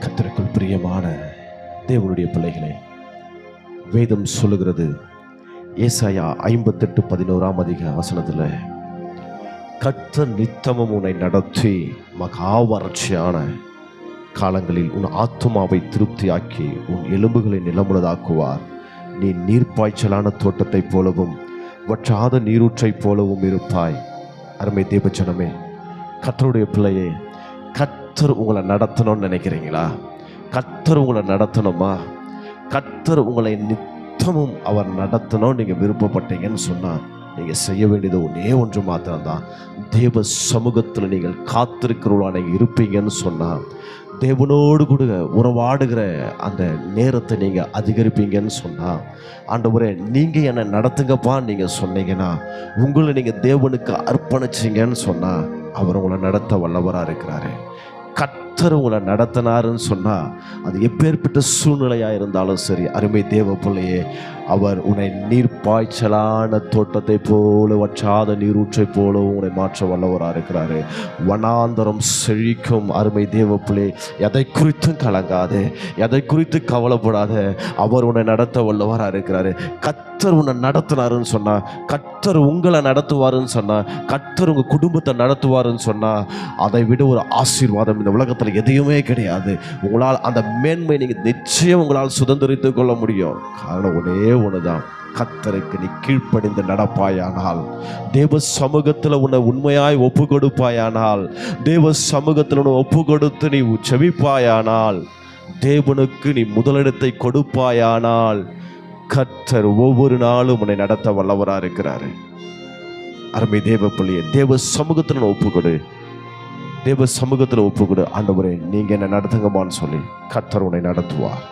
கத்தருக்குள் பிரியமான தேவனுடைய பிள்ளைகளே வேதம் சொல்லுகிறது ஏசாயா ஐம்பத்தெட்டு பதினோராம் அதிக வசனத்தில் கத்த நித்தமும் உன்னை நடத்தி மகா வறட்சியான காலங்களில் உன் ஆத்மாவை திருப்தியாக்கி உன் எலும்புகளை நிலமுள்ளதாக்குவார். நீ நீர்ப்பாய்ச்சலான தோட்டத்தைப் போலவும் வற்றாத நீரூற்றைப் போலவும் இருப்பாய். அருமை தீபச்சனமே கத்தருடைய பிள்ளையே கத்தர் உங்களை நடத்தணும்னு நினைக்கிறீங்களா? கத்தர் உங்களை நடத்தணுமா? கத்தர் உங்களை நித்தமும் அவர் நடத்தணும் நீங்கள் விருப்பப்பட்டீங்கன்னு சொன்னால் நீங்கள் செய்ய வேண்டியது ஒன்றே ஒன்று மாத்திரம்தான். தேவ சமூகத்தில் நீங்கள் காத்திருக்கிறவர்களா நீங்கள் இருப்பீங்கன்னு சொன்னால் தேவனோடு கூட உறவாடுகிற அந்த நேரத்தை நீங்கள் அதிகரிப்பீங்கன்னு சொன்னால் ஆண்டவரே நீங்கள் என்னை நடத்துங்கப்பா நீங்கள் சொன்னீங்கன்னா உங்களை நீங்கள் தேவனுக்கு அர்ப்பணிச்சிங்கன்னு சொன்னால் அவர் உங்களை நடத்த வல்லவராக இருக்கிறாரு. Cut. கர்த்தர் உங்களை நடத்தினாருன்னு சொன்னால் அது எப்பேற்பட்ட சூழ்நிலையாக இருந்தாலும் சரி அருமை தேவ பிள்ளையே அவர் உன்னை நீர்ப்பாய்ச்சலான தோட்டத்தை போல வற்றாத நீரூற்றை போல உன்னை மாற்ற வல்லவராக இருக்கிறாரு. வனாந்தரம் செழிக்கும் அருமை தேவ பிள்ளை எதை குறித்தும் கலங்காது எதை குறித்து கவலைப்படாத அவர் உன்னை நடத்த வல்லவராக இருக்கிறாரு. கத்தர் உன்னை நடத்தினாருன்னு சொன்னால் கத்தர் உங்களை நடத்துவாருன்னு சொன்னால் கத்தர் உங்கள் குடும்பத்தை நடத்துவாருன்னு சொன்னால் அதை விட ஒரு ஆசீர்வாதம் இந்த உலகத்தில் எதையுமே கிடையாது. உங்களால் அந்த மேன்மை நீங்கள் நிச்சயம் உங்களால் சுதந்திரித்து கொள்ள முடியும். காரணம் ஒரே ஒண்ணுதான். கத்தருக்கு நீ கீழ்ப்படிந்து நடப்பாயானால் தேவ சமூகத்தில் உன்னை உண்மையாய் ஒப்பு கொடுப்பாயானால் தேவ சமூகத்தில் உன்னை ஒப்பு கொடுத்து நீ செவிப்பாயானால் தேவனுக்கு நீ முதலிடத்தை கொடுப்பாயானால் கத்தர் ஒவ்வொரு நாளும் உன்னை நடத்த வல்லவராக இருக்கிறாரு அருமை தேவ பிள்ளையை தேவ சமூகத்தில் ஒப்பு கொடு தேவ சமூகத்தில் ஒப்புக்கொடு. ஆண்டவரே நீங்க என்ன நடத்துங்கம்மான்னு சொல்லி கத்தர் உன்னை நடத்துவார்.